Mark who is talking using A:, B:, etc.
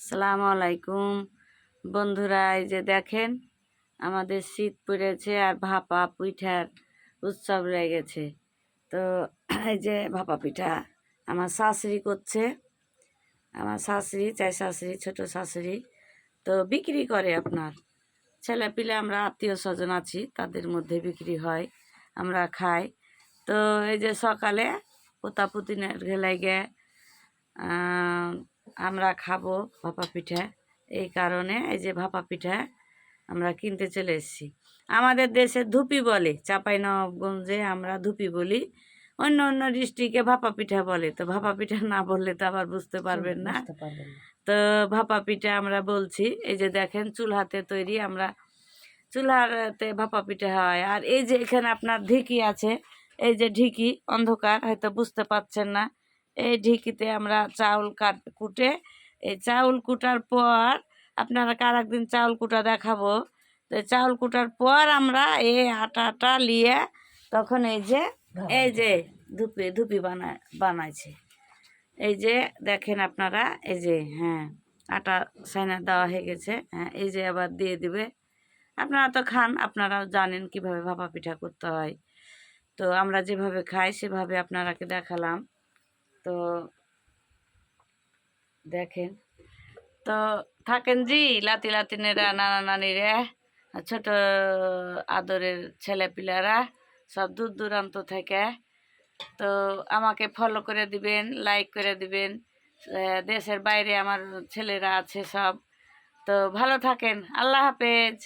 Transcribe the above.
A: সালাম আলাইকুম। বন্ধুরা, এই যে দেখেন, আমাদের শীত পড়েছে আর ভাপা পিঠার উৎসব লেগেছে। তো এই যে ভাপা পিঠা আমার শাশুড়ি করছে। আমার শাশুড়ি, চাই শাশুড়ি, ছোট শাশুড়ি, তো বিক্রি করে আপনার। ছেলে পিলে আমরা আত্মীয় স্বজন আছি, তাদের মধ্যে বিক্রি হয়, আমরা খাই। তো এই যে সকালে পোতা পুতিনের ঘেলাই গে আমরা খাব ভাপা পিঠা। এই কারণে এই যে ভাপা পিঠা আমরা কিনতে চলে এসেছি। আমাদের দেশে ধুপি বলে চাপাই নবাবগঞ্জে আমরা ধুপি বলি। অন্য অন্য ডিস্ট্রিক্টে ভাপা পিঠা বলে। তো ভাপা পিঠা না বললে তো আবার বুঝতে পারবেন না।
B: বুঝতে পারবেন না।
A: তো ভাপা পিঠা আমরা বলছি এই যে দেখেন চুলহাতে তৈরি আমরা চুলহাতে ভাপা পিঠা হয়। আর এই যে এখানে আপনার ঢিকি আছে এই যে ঢিকি অন্ধকার হয়তো বুঝতে পারছেন না। এই ঢিকিতে আমরা চাউল কাট কুটে এই চাউল কুটার পর আপনারা কার একদিন চাউল কুটা দেখাবো। তো চাউল কুটার পর আমরা এই আটাটা নিয়ে তখন এই যে এই যে ধুপি ধুপি বানায় বানাইছে। এই যে দেখেন আপনারা এই যে হ্যাঁ আটা সাইনা দেওয়া হয়ে গেছে হ্যাঁ এই যে আবার দিয়ে দিবে। আপনারা তো খান আপনারাও জানেন কীভাবে ভাপা পিঠা করতে হয়। তো আমরা যেভাবে খাই সেভাবে আপনারাকে দেখালাম। তো দেখেন। তো থাকেন জি, লাতি লাতিনেরা, নানা নানিরা, ছোট আদরের ছেলেপিলারা, সব দূর দূরান্ত থেকে। তো আমাকে ফলো করে দিবেন লাইক করে দিবেন। দেশের বাইরে আমার ছেলেরা আছে সব। তো ভালো থাকেন, আল্লাহ হাফেজ।